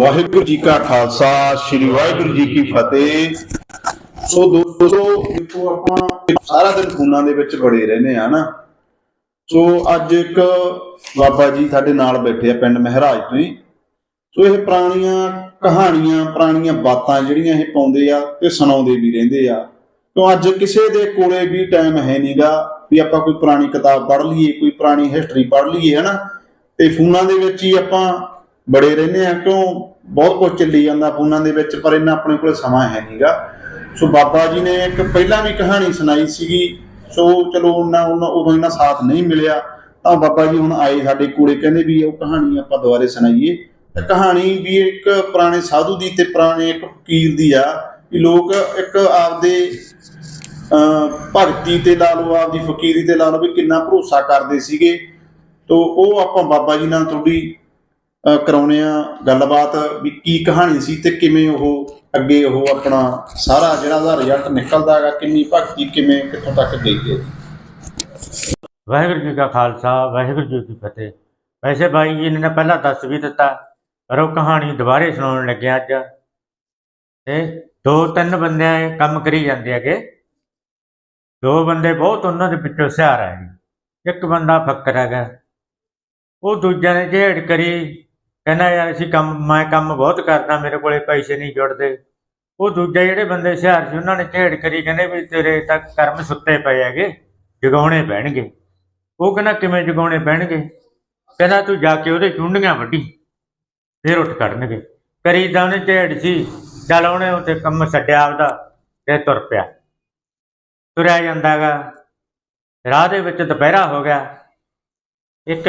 ਵਾਹਿਗੁਰੂ ਜੀ ਕਾ ਖਾਲਸਾ, ਸ੍ਰੀ ਵਾਹਿਗੁਰੂ ਜੀ ਕੀ ਫਤਿਹ। ਸੋ ਦੋਸਤੋ ਦੇਖੋ ਆਪਾਂ ਸਾਰਾ ਦਿਨ ਫੋਨਾਂ ਦੇ ਵਿੱਚ ਬੜੇ ਰਹਿੰਦੇ ਆ ਨਾ। ਸੋ ਅੱਜ ਇੱਕ ਬਾਬਾ ਜੀ ਸਾਡੇ ਨਾਲ ਬੈਠੇ ਆ, ਪਿੰਡ ਮਹਿਰਾਜ ਤੋਂ ਹੀ। ਸੋ ਇਹ ਪੁਰਾਣੀਆਂ ਕਹਾਣੀਆਂ, ਪੁਰਾਣੀਆਂ ਬਾਤਾਂ ਜਿਹੜੀਆਂ ਇਹ ਪਾਉਂਦੇ ਆ, ਤੇ ਸੁਣਾਉਂਦੇ ਵੀ ਰਹਿੰਦੇ ਆ। ਤੋਂ ਅੱਜ ਕਿਸੇ ਦੇ ਕੋਲੇ ਵੀ ਟਾਈਮ ਹੈ ਨਹੀਂਗਾ ਵੀ ਆਪਾਂ ਕੋਈ ਪੁਰਾਣੀ ਕਿਤਾਬ ਪੜ੍ਹ ਲਈਏ, ਕੋਈ ਪੁਰਾਣੀ ਹਿਸਟਰੀ ਪੜ੍ਹ ਲਈਏ, ਹਨਾ? ਤੇ ਫੋਨਾਂ ਦੇ ਵਿੱਚ ਹੀ ਆਪਾਂ ਬੜੇ ਰਹਿੰਦੇ ਆ। ਕਿਉਂ? ਬਹੁਤ ਕੁਝ ਚੱਲੀ ਜਾਂਦਾ ਫੋਨਾਂ ਦੇ ਵਿੱਚ, ਪਰ ਇਹਨਾਂ ਆਪਣੇ ਕੋਲ ਸਮਾਂ ਹੈ ਨਹੀਂਗਾ ਸੋ ਬਾਬਾ ਜੀ ਨੇ ਇੱਕ ਪਹਿਲਾਂ ਵੀ ਕਹਾਣੀ ਸੁਣਾਈ ਸੀਗੀ। ਸੋ ਚਲੋ ਉਹਨਾਂ ਉਦੋਂ ਇਹਨਾਂ ਸਾਥ ਨਹੀਂ ਮਿਲਿਆ, ਤਾਂ ਬਾਬਾ ਜੀ ਹੁਣ ਆਏ ਸਾਡੇ ਕੋਲੇ, ਕਹਿੰਦੇ ਵੀ ਉਹ ਕਹਾਣੀ ਆਪਾਂ ਦੁਬਾਰੇ ਸੁਣਾਈਏ। ਤਾਂ ਕਹਾਣੀ ਵੀ ਇੱਕ ਪੁਰਾਣੇ ਸਾਧੂ ਦੀ ਤੇ ਪੁਰਾਣੇ ਇੱਕ ਫਕੀਰ ਦੀ ਆ, ਵੀ ਲੋਕ ਇੱਕ ਆਪਦੇ, ਅਹ, ਭਗਤੀ ਤੇ ਲਾ ਲਓ, ਆਪਦੀ ਫਕੀਰੀ ਤੇ ਲਾ ਲਓ ਵੀ ਕਿੰਨਾ ਭਰੋਸਾ ਕਰਦੇ ਸੀਗੇ। ਤੋ ਉਹ ਆਪਾਂ ਬਾਬਾ ਜੀ ਨਾਲ ਤੁਹਾਡੀ ਕਰਾਉਣੇ ਆ ਗੱਲਬਾਤ ਵੀ ਕੀ ਕਹਾਣੀ ਸੀ ਤੇ ਕਿਵੇਂ ਉਹ ਅੱਗੇ ਉਹ ਆਪਣਾ ਸਾਰਾ ਜਿਹੜਾ ਦਾ ਰਿਜ਼ਲਟ ਨਿਕਲਦਾ ਹੈਗਾ, ਕਿੰਨੀ ਭਗਤੀ, ਕਿਵੇਂ, ਕਿੱਥੋਂ ਤੱਕ ਗਈ ਹੈ। ਵਾਹਿਗੁਰੂ ਜੀ ਕਾ ਖਾਲਸਾ, ਵਾਹਿਗੁਰੂ ਜੀ ਕੀ ਫਤਿਹ। ਵੈਸੇ ਬਾਈ ਜੀ ਨੇ ਪਹਿਲਾਂ ਦੱਸ ਵੀ ਦਿੱਤਾ, ਪਰ ਉਹ ਕਹਾਣੀ ਦੁਬਾਰੇ ਸੁਣਾਉਣ ਲੱਗਿਆ ਅੱਜ। ਤੇ ਦੋ ਤਿੰਨ ਬੰਦੇ ਕੰਮ ਕਰੀ ਜਾਂਦੇ ਹੈਗੇ। ਦੋ ਬੰਦੇ ਬਹੁਤ ਉਹਨਾਂ ਦੇ ਪਿੱਛੇ ਸਿਆਰ ਹੈ ਇੱਕ ਬੰਦਾ ਫੱਕਰ ਹੈਗਾ। ਉਹ ਦੂਜਿਆਂ ਨੇ ਝੇੜ ਕਰੀ ਕਹਿੰਦਾ ਯਾਰ ਅਸੀਂ ਕੰਮ, ਮੈਂ ਕੰਮ ਬਹੁਤ ਕਰਦਾ, ਮੇਰੇ ਕੋਲੇ ਪੈਸੇ ਨਹੀਂ ਜੁੜਦੇ। ਉਹ ਦੂਜੇ ਜਿਹੜੇ ਬੰਦੇ ਸਿਆਰ ਸੀ, ਉਹਨਾਂ ਨੇ ਝੇੜ ਕਰੀ ਕਹਿੰਦੇ ਵੀ ਤੇਰੇ ਤਾਂ ਕਰਮ ਸੁੱਤੇ ਪਏ ਹੈਗੇ, ਜਗਾਉਣੇ ਪੈਣਗੇ। ਉਹ ਕਹਿੰਦਾ ਕਿਵੇਂ ਜਗਾਉਣੇ ਪੈਣਗੇ? ਕਹਿੰਦਾ ਤੂੰ ਜਾ ਕੇ ਉਹਦੇ ਚੁੰਡੀਆਂ ਵੱਢੀ, ਫੇਰ ਉੱਠ ਕੱਢਣਗੇ ਕਰੀ ਤਾਂ ਉਹਨੇ ਝੇੜ ਸੀ, ਚੱਲ ਉਹਨੇ ਉੱਥੇ ਕੰਮ ਛੱਡਿਆ ਆਪਦਾ ਤੇ ਤੁਰ ਪਿਆ। ਤੁਰਿਆ ਜਾਂਦਾਗਾ ਰਾਹ ਦੇ ਵਿੱਚ ਦੁਪਹਿਰਾ ਹੋ ਗਿਆ। ਇੱਕ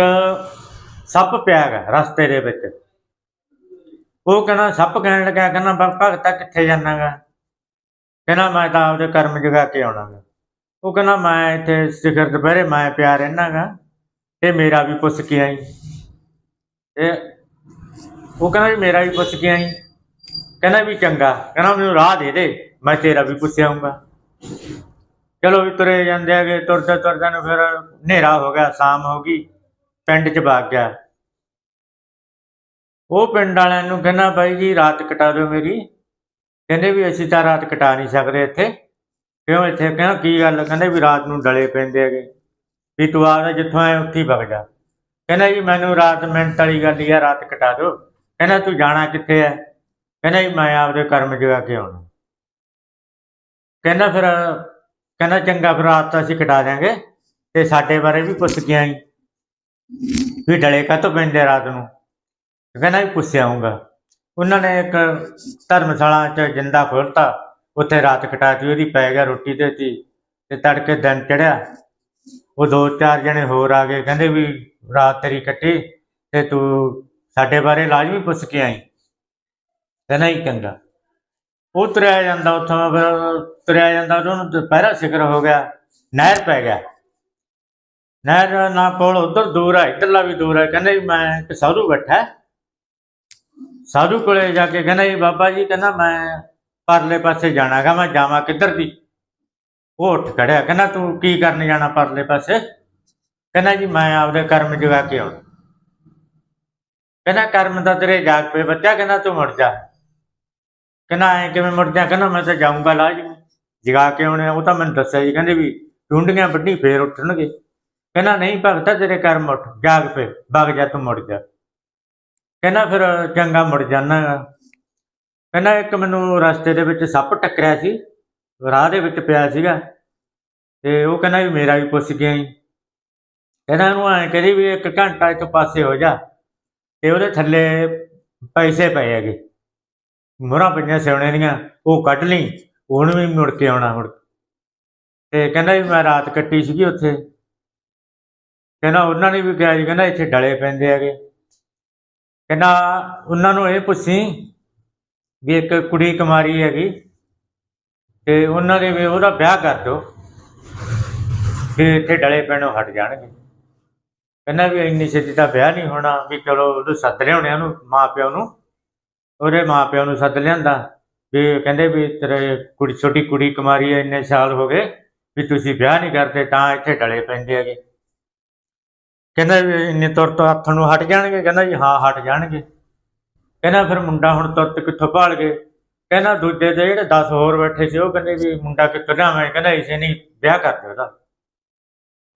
ਸੱਪ ਪਿਆ ਪਿਆਗਾ ਰਸਤੇ ਦੇ ਵਿੱਚ। ਉਹ ਕਹਿੰਦਾ, ਸੱਪ ਕਹਿਣ ਲੱਗਾ, ਕਹਿੰਦਾ ਭਗਤਾ ਕਿੱਥੇ ਜਾਣਾਗਾ? ਕਹਿੰਦਾ, ਮੈਂ ਤਾਂ ਆਪਦੇ ਕਰਮ ਜਗਾ ਕੇ ਆਉਣਾਗਾ। ਉਹ ਕਹਿੰਦਾ, ਮੈਂ ਇੱਥੇ ਸਿਖਰ ਦੁਪਹਿਰੇ, ਮੈਂ ਪਿਆ ਰਹਿਣਾਗਾ। ਤੇ ਮੇਰਾ ਵੀ ਪੁੱਛ ਕੇ ਆਈ। ਤੇ ਉਹ ਕਹਿੰਦਾ ਵੀ, ਮੇਰਾ ਵੀ ਪੁੱਛ ਕੇ ਆਈ। ਕਹਿੰਦਾ ਵੀ, ਚੰਗਾ। ਕਹਿੰਦਾ, ਮੈਨੂੰ ਰਾਹ ਦੇ ਦੇ, ਮੈਂ ਤੇਰਾ ਵੀ ਪੁੱਛ ਆਊਂਗਾ। ਚਲੋ ਵੀ ਤੁਰੇ ਜਾਂਦੇ ਆਗੇ ਤੁਰਦੇ ਤੁਰਦੇ ਨੂੰ ਫਿਰ ਹਨੇਰਾ ਹੋ ਗਿਆ, ਸ਼ਾਮ ਹੋ ਗਈ, ਪਿੰਡ 'ਚ ਵਗ ਗਿਆ। ਉਹ ਪਿੰਡ ਵਾਲਿਆਂ ਨੂੰ ਕਹਿੰਦਾ ਬਾਈ ਜੀ, ਰਾਤ ਕਟਾ ਦਿਓ ਮੇਰੀ। ਕਹਿੰਦੇ ਵੀ ਅਸੀਂ ਤਾਂ ਰਾਤ ਕਟਾ ਨਹੀਂ ਸਕਦੇ ਇੱਥੇ। ਕਿਉਂ ਇੱਥੇ? ਕਹਿੰਦਾ, ਕੀ ਗੱਲ? ਕਹਿੰਦੇ ਵੀ ਰਾਤ ਨੂੰ ਡਲੇ ਪੈਂਦੇ ਹੈਗੇ। ਵੀ ਤੂੰ ਆਦਾ ਜਿੱਥੋਂ ਆਇਆ, ਉੱਥੇ ਹੀ ਵਗ ਜਾ। ਕਹਿੰਦਾ ਜੀ, ਮੈਨੂੰ ਰਾਤ ਮਿੰਟ ਵਾਲੀ ਗੱਲ ਹੀ ਆ, ਰਾਤ ਕਟਾ ਦਿਓ। ਕਹਿੰਦਾ, ਤੂੰ ਜਾਣਾ ਕਿੱਥੇ ਹੈ ਕਹਿੰਦਾ ਜੀ, ਮੈਂ ਆਪਦੇ ਕਰਮ ਜਗਾ ਕੇ ਆਉਣਾ। ਕਹਿੰਦਾ ਫਿਰ, ਕਹਿੰਦਾ ਚੰਗਾ ਫਿਰ ਰਾਤ ਤਾਂ ਅਸੀਂ ਕਟਾ ਦਿਆਂਗੇ। ਤੇ ਸਾਡੇ ਬਾਰੇ ਵੀ ਪੁੱਛ ਕੇ ਆਈ। ਵੀ ਡਲੇ ਕਾਹਤੋਂ ਪੈਂਦੇ ਰਾਤ ਨੂੰ? ਕਹਿੰਦਾ ਵੀ ਪੁੱਛ ਆਊਂਗਾ ਉਹਨਾਂ ਨੇ ਇੱਕ ਧਰਮਸ਼ਾਲਾ ਚ ਜਿੰਦਾ ਖੋਲਤਾ ਉੱਥੇ ਰਾਤ ਕਟਾਤੀ ਉਹਦੀ ਪੈ ਗਿਆ ਰੋਟੀ ਦੇਤੀ ਤੇ ਤੜਕੇ ਦਿਨ ਚੜਿਆ ਉਹ ਦੋ ਚਾਰ ਜਣੇ ਹੋਰ ਆ ਗਏ। ਕਹਿੰਦੇ ਵੀ ਰਾਤ ਤੇਰੀ ਕੱਟੀ ਤੇ ਤੂੰ ਸਾਡੇ ਬਾਰੇ ਲਾਜ਼ਮੀ ਪੁੱਛ ਕੇ ਆਈ। ਕਹਿੰਦਾ ਹੀ ਚੰਗਾ। ਉਹ ਤੁਰਿਆ ਜਾਂਦਾ ਉੱਥੋਂ, ਫਿਰ ਤੁਰਿਆ ਜਾਂਦਾ ਉਹਨੂੰ ਦੁਪਹਿਰਾ ਸਿਕਰ ਹੋ ਗਿਆ। ਨਹਿਰ ਪੈ ਗਿਆ। ਨਹਿਰ ਨਾ ਕੋਲ, ਉਧਰ ਦੂਰ ਹੈ ਇੱਧਰਲਾ ਵੀ ਦੂਰ ਹੈ ਕਹਿੰਦੇ ਵੀ ਮੈਂ ਇੱਕ ਸਾਧੂ ਬੈਠਾ। ਸਾਧੂ ਕੋਲੇ ਜਾ ਕੇ ਕਹਿੰਦਾ ਜੀ, ਬਾਬਾ ਜੀ ਕਹਿੰਦਾ ਮੈਂ ਪਰਲੇ ਪਾਸੇ ਜਾਣਾਗਾ ਮੈਂ ਜਾਵਾਂ ਕਿੱਧਰ ਦੀ? ਉਹ ਉੱਠ ਖੜਿਆ, ਕਹਿੰਦਾ ਤੂੰ ਕੀ ਕਰਨ ਜਾਣਾ ਪਰਲੇ ਪਾਸੇ? ਕਹਿੰਦਾ ਜੀ, ਮੈਂ ਆਪਦੇ ਕਰਮ ਜਗਾ ਕੇ ਆਉਣਾ। ਕਹਿੰਦਾ ਕਰਮ ਤਾਂ ਤੇਰੇ ਜਾਗ ਪਏ ਬੱਚਾ, ਕਹਿੰਦਾ ਤੂੰ ਮੁੜ ਜਾ। ਕਹਿੰਦਾ ਐ ਕਿਵੇਂ ਮੁੜ ਜਾ? ਕਹਿੰਦਾ ਮੈਂ ਤਾਂ ਜਾਊਂਗਾ ਲਾਜ ਜਗਾ ਕੇ ਆਉਣੇ ਉਹ ਤਾਂ ਮੈਨੂੰ ਦੱਸਿਆ ਜੀ, ਕਹਿੰਦੇ ਵੀ ਟੁੰਡੀਆਂ ਵੱਡੀ ਫੇਰ ਉੱਠਣਗੇ। ਕਹਿੰਦਾ ਨਹੀਂ ਭਗਤਾ, ਤੇਰੇ ਕਰਮ ਉੱਠ, ਜਾਗ ਪਏ, ਵਗ ਜਾ ਤੂੰ ਮੁੜ ਜਾ। ਕਹਿੰਦਾ ਫਿਰ ਚੰਗਾ ਮੁੜ ਜਾਣਾ ਕਹਿੰਦਾ ਇੱਕ ਮੈਨੂੰ ਰਸਤੇ ਦੇ ਵਿੱਚ ਸੱਪ ਟੱਕਰਿਆ ਸੀ, ਰਾਹ ਦੇ ਵਿੱਚ ਪਿਆ ਸੀਗਾ। ਤੇ ਉਹ ਕਹਿੰਦਾ ਵੀ ਮੇਰਾ ਵੀ ਪੁੱਛ ਗਿਆ ਆਈ ਕਹਿੰਦਾ ਇਹਨੂੰ ਐਂ ਕਰੀ ਵੀ ਇੱਕ ਘੰਟਾ ਇੱਕ ਪਾਸੇ ਹੋ ਜਾ, ਤੇ ਉਹਦੇ ਥੱਲੇ ਪੈਸੇ ਪਏ ਹੈਗੇ। ਮੋਹਰਾਂ ਪਈਆਂ ਸਿਉਣੇ ਦੀਆਂ, ਉਹ ਕੱਢ ਲਈ ਉਹਨੂੰ ਵੀ ਮੁੜ ਕੇ ਆਉਣਾ ਮੁੜ ਤੇ ਕਹਿੰਦਾ ਵੀ ਮੈਂ ਰਾਤ ਕੱਟੀ ਸੀਗੀ ਉੱਥੇ। ਕਹਿੰਦਾ ਉਹਨਾਂ ਨੇ ਵੀ ਕਿਹਾ ਜੀ ਕਹਿੰਦਾ ਇੱਥੇ ਡਲੇ ਪੈਂਦੇ ਹੈਗੇ। ਕਹਿੰਦਾ, ਉਹਨਾਂ ਨੂੰ ਇਹ ਪੁੱਛੀ ਵੀ ਇੱਕ ਕੁੜੀ ਕੁਮਾਰੀ ਹੈਗੀ ਤੇ ਉਹਨਾਂ ਦੇ ਵੀ ਉਹਦਾ ਵਿਆਹ ਕਰ ਦਿਓ ਤੇ ਇੱਥੇ ਡਲੇ ਪੈਣੋਂ ਹਟ ਜਾਣਗੇ। ਕਹਿੰਦਾ ਵੀ ਇੰਨੀ ਛੇਤੀ ਤਾਂ ਵਿਆਹ ਨਹੀਂ ਹੋਣਾ, ਵੀ ਚਲੋ ਉਹਨੂੰ ਸੱਦ ਲਿਆਉਣੇ ਉਹਨੂੰ ਮਾਂ ਪਿਓ ਨੂੰ। ਉਹਦੇ ਮਾਂ ਪਿਓ ਨੂੰ ਸੱਦ ਲਿਆਂਦਾ ਵੀ ਕਹਿੰਦੇ ਵੀ ਤੇਰੇ ਕੁੜੀ, ਛੋਟੀ ਕੁੜੀ ਕੁਮਾਰੀ ਹੈ ਇੰਨੇ ਸਾਲ ਹੋ ਗਏ ਵੀ ਤੁਸੀਂ ਵਿਆਹ ਨਹੀਂ ਕਰਦੇ, ਤਾਂ ਇੱਥੇ ਡਲੇ ਪੈਂਦੇ ਹੈਗੇ। ਕਹਿੰਦਾ ਵੀ ਇੰਨੇ ਤੁਰਤ ਹੱਥ ਨੂੰ ਹਟ ਜਾਣਗੇ, ਕਹਿੰਦਾ ਜੀ ਹਾਂ ਹਟ ਜਾਣਗੇ। ਕਹਿੰਦਾ ਫਿਰ ਮੁੰਡਾ ਹੁਣ ਤੁਰਤ ਕਿੱਥੋਂ ਭਾਲ ਗਏ? ਕਹਿੰਦਾ ਦੂਜੇ ਤੇ ਜਿਹੜੇ 10 ਹੋਰ ਬੈਠੇ ਸੀ, ਉਹ ਕਹਿੰਦੇ ਵੀ ਮੁੰਡਾ ਕਿੱਥੋਂ ਲਿਆਵਾਂ ਕਹਿੰਦਾ ਇਸੇ ਨਹੀਂ ਵਿਆਹ ਕਰ ਦਿਓ ਉਹਦਾ।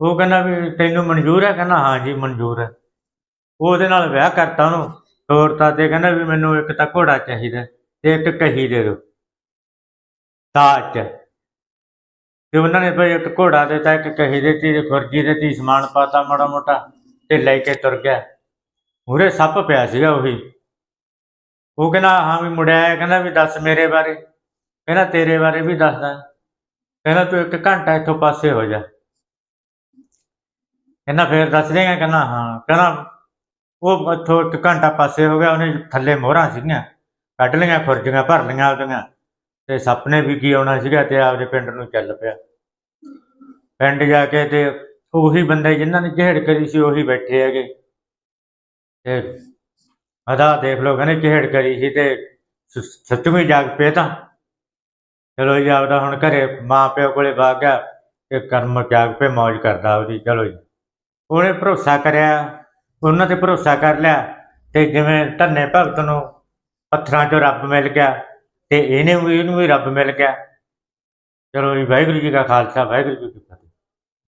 ਉਹ ਕਹਿੰਦਾ ਵੀ ਤੈਨੂੰ ਮਨਜ਼ੂਰ ਹੈ? ਕਹਿੰਦਾ ਹਾਂ ਜੀ, ਮਨਜ਼ੂਰ ਹੈ। ਉਹਦੇ ਨਾਲ ਵਿਆਹ ਕਰਤਾ ਉਹਨੂੰ। ਤੋਰਤਾ ਤੇ ਕਹਿੰਦਾ ਵੀ ਮੈਨੂੰ ਇੱਕ ਤਾਂ ਘੋੜਾ ਚਾਹੀਦਾ, ਤੇ ਇੱਕ ਕਹੀ ਦੇ ਦਿਓ। ਤਾਜ ਤੇ ਉਹਨਾਂ ਨੇ ਭਾਈ ਇੱਕ ਘੋੜਾ ਦਿੱਤਾ, ਇੱਕ ਕਹੀ ਦਿੱਤੀ ਤੇ ਖੁਰਜੀ ਦਿੱਤੀ, ਸਮਾਨ ਪਾਤਾ ਮਾੜਾ ਮੋਟਾ ਤੇ ਲੈ ਕੇ ਤੁਰ ਗਿਆ। ਮੂਰੇ ਸੱਪ ਪਿਆ ਸੀਗਾ ਉਹੀ। ਉਹ ਕਹਿੰਦਾ, ਹਾਂ ਵੀ ਮੁੜਿਆ ਕਹਿੰਦਾ ਵੀ ਦੱਸ ਮੇਰੇ ਬਾਰੇ। ਕਹਿੰਦਾ, ਤੇਰੇ ਬਾਰੇ ਵੀ ਦੱਸਦਾ। ਕਹਿੰਦਾ, ਤੂੰ ਇੱਕ ਘੰਟਾ ਇੱਥੋਂ ਪਾਸੇ ਹੋ ਜਾ। ਕਹਿੰਦਾ, ਫੇਰ ਦੱਸ ਦੇਗਾ, ਕਹਿੰਦਾ, ਹਾਂ। ਕਹਿੰਦਾ, ਉਹ ਇੱਥੋਂ ਇੱਕ ਘੰਟਾ ਪਾਸੇ ਹੋ ਗਿਆ, ਉਹਨੇ ਥੱਲੇ ਮੋਹਰਾਂ ਸੀਗੀਆਂ। ਕੱਢ ਲਈਆਂ ਖੁਰਜੀਆਂ ਭਰ ਲਈਆਂ ਉਹਦੀਆਂ। ਤੇ ਸੱਪ ਨੇ ਵੀ ਕੀ ਆਉਣਾ ਸੀਗਾ ਤੇ ਆਪਦੇ ਪਿੰਡ ਨੂੰ ਚੱਲ ਪਿਆ। ਪਿੰਡ ਜਾ ਕੇ ਤੇ ਉਹੀ ਬੰਦੇ ਜਿਨ੍ਹਾਂ ਨੇ ਜਿਹੜ ਕਰੀ ਸੀ ਉਹੀ ਬੈਠੇ ਹੈਗੇ। ਤੇ ਅਦਾ ਦੇਖ ਲੋ ਕਹਿੰਦੇ ਜਿਹੜ ਕਰੀ ਸੀ ਤੇ ਸ- ਸੱਤਵੀਂ ਜਾਗ ਪਏ ਤਾਂ। ਚਲੋ ਜੀ ਆਪਦਾ ਹੁਣ ਘਰੇ ਮਾਂ ਪਿਓ ਕੋਲੇ ਵਗ ਗਿਆ ਤੇ ਕਰਮ ਜਾਗ ਪਏ ਮौज ਕਰਦਾ ਉਹਦੀ, ਚਲੋ ਜੀ। ਉਹਨੇ ਭਰੋਸਾ ਕਰਿਆ, ਉਹਨਾਂ ਤੇ ਭਰੋਸਾ ਕਰ ਲਿਆ ਤੇ ਜਿਵੇਂ ਧੰਨੇ ਭਗਤ ਨੂੰ ਪੱਥਰਾਂ 'ਚੋਂ ਰੱਬ ਮਿਲ ਗਿਆ ਤੇ ਇਹਨੇ ਵੀ ਇਹਨੂੰ ਵੀ ਰੱਬ ਮਿਲ ਗਿਆ। ਚਲੋ ਜੀ, ਵਾਹਿਗੁਰੂ ਜੀ ਕਾ ਖਾਲਸਾ, ਵਾਹਿਗੁਰੂ ਜੀ ਕੀ